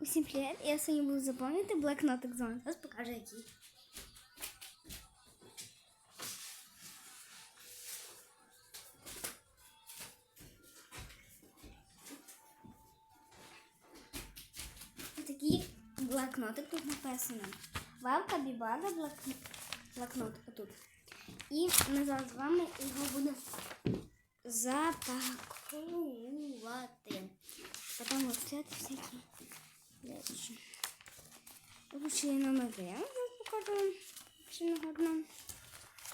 Усім привіт! Я сьогодні буду заповнити блокнотик з вами. Зараз покажу який. Ось Такий блокнотик тут написано. Вавка бібада блокнот. блокнотик отут. І ми зараз з вами його будемо запакувати. Потім взяти всякі Речі. Вручили номер Д. Зараз покажу ще не одну.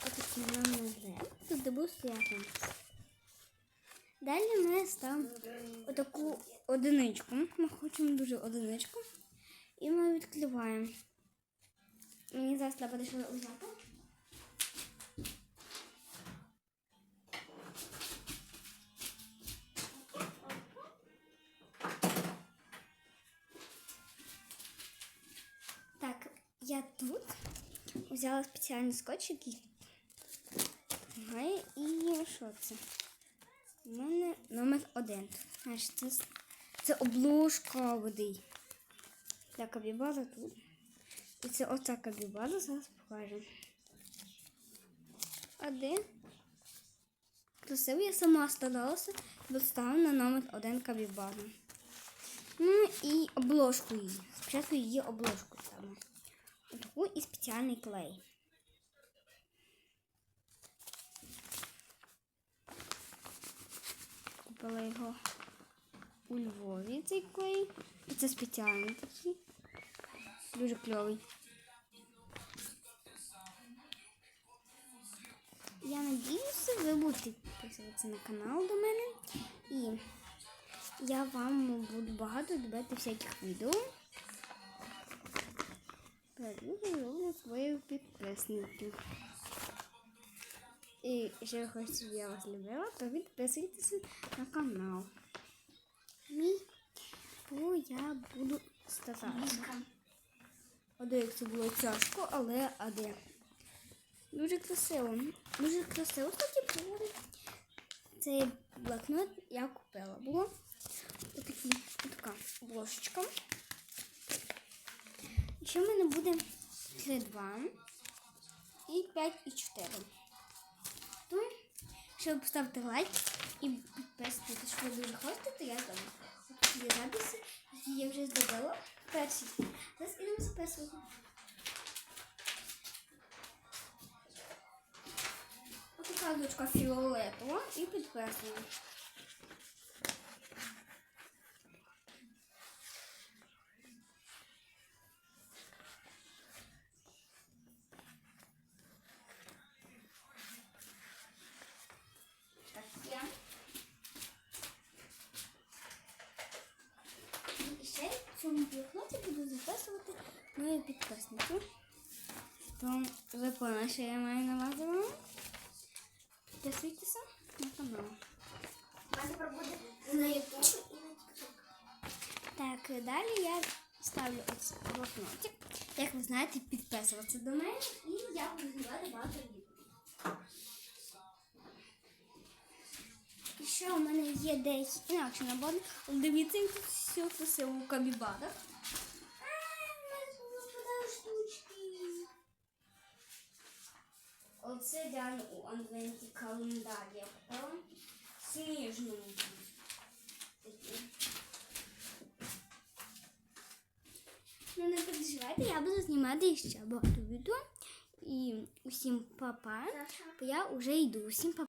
Отакий номер Д. Тут де буде стояти. Далі ми ставимо отаку одиничку. Ми хочемо дуже одиничку. І ми відкриваємо. Мені зараз треба дещо взяти. Я тут взяла спеціальний скотч, який і що це? У мене номер один. Знаєш, це, це обложка води. Для кабібаза тут. І це оця кабібаза, зараз покажу. Один. Красиво, я сама старалася, доставила на номер один кабібаза. Ну і обложку її. Спочатку її обложку саме. Отаку і спеціальний клей. Купила його у Львові цей клей. І це спеціальний такий. Дуже кльовий. Я надіюся, ви будете підписуватися на канал до мене. І я вам буду багато додати всяких відео. Перевірю своїх підписників. І ще хочу, щоб я вас любила, то підписуйтесь на канал. Мій, бо я буду старатися. Аде, як це було тяжко, але аде. Дуже красиво. Дуже красиво, кстати, було. Цей блокнот я купила. Було обложечка. І ще в мене буде 3, 2 і 5 і 4. То, щоб поставити лайк і підписатися, що ви дуже хочете, то я там є записи, я вже зробила. Перші. Зараз ідемо записувати. Ось така дочка фіолетова і підписана. Цьому блокноті буду записувати мої підписники. То ви поняли, що я маю на увазі. Підписуйтеся на канал. На YouTube і на TikTok. Так, далі я ставлю ось блокнотик. Як ви знаєте, підписуватися до мене і я буду знімати багато відео. Ще у мене є десь інакше набори. От Дивіться, тут все красиво у кабібадах. Оце далі у Адвенті календар я купила. Сніжному. Ну не переживайте, я буду знімати ще багато відео. І усім па-па. Я вже йду. Усім па-па.